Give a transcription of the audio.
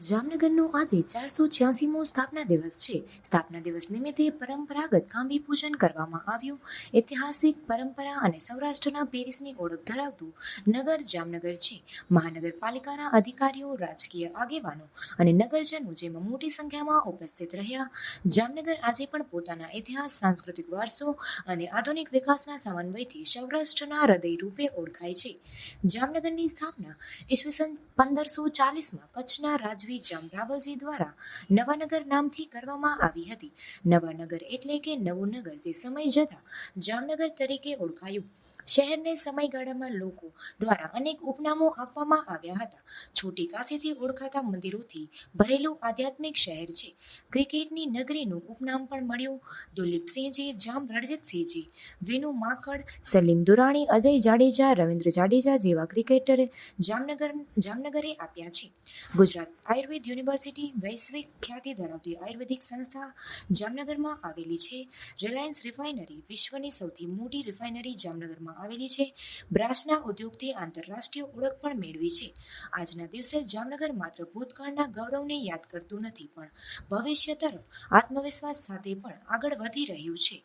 જામનગરનો આજે ચારસો છ્યાસીમો સ્થાપના દિવસ છે. સ્થાપના દિવસ નિમિત્તે પરંપરાગત કાંબી પૂજન કરવામાં આવ્યું. ઐતિહાસિક પરંપરા અને સૌરાષ્ટ્રના પેરિસની ઓળખ ધરાવતું નગર જામનગર છે. મહાનગરપાલિકાના અધિકારીઓ, રાજકીય આગેવાનો અને નગરજનો જેમાં મોટી સંખ્યામાં ઉપસ્થિત રહ્યા. જામનગર આજે પણ પોતાના ઇતિહાસ સાંસ્કૃતિક વારસો અને આધુનિક વિકાસના સમન્વયથી સૌરાષ્ટ્રના હૃદય રૂપે ઓળખાય છે. જામનગરની સ્થાપના ઈસવીસન પંદરસો ચાલીસમાં કચ્છના રાજવી જામ રાવલજી દ્વારા નવાનગર નામથી કરવામાં આવી હતી. નવાનગર એટલે કે નવું નગર, જે સમય જતાં જામનગર તરીકે ઓળખાયું. શહેરને સમયગાળામાં લોકો દ્વારા અનેક ઉપનામો આપવામાં આવ્યા હતા. છોટી કાશીથી ઓળખાતા મંદિરોથી ભરેલું આધ્યાત્મિક શહેર છે. ક્રિકેટની નગરીનું ઉપનામ પણ મળ્યું. દુલીપસિંહજી જામ રણજીતસિંહજી વિનુ માકડ, સલીમ દુરાણી, અજય જાડેજા, રવિન્દ્ર જાડેજા જેવા ક્રિકેટરે જામનગર, જામનગરે આપ્યા છે. ગુજરાત આયુર્વેદ યુનિવર્સિટી વૈશ્વિક ખ્યાતિ ધરાવતી આયુર્વેદિક સંસ્થા જામનગરમાં આવેલી છે. રિલાયન્સ રિફાઇનરી વિશ્વની સૌથી મોટી રિફાઇનરી જામનગરમાં આવેલી છે. બ્રાસના ઉદ્યોગથી આંતરરાષ્ટ્રીય ઓળખ પણ મેળવી છે. આજના દિવસે જામનગર માત્ર ભૂતકાળના ગૌરવને યાદ કરતું નથી, પણ ભવિષ્ય તરફ આત્મવિશ્વાસ સાથે પણ આગળ વધી રહ્યું છે.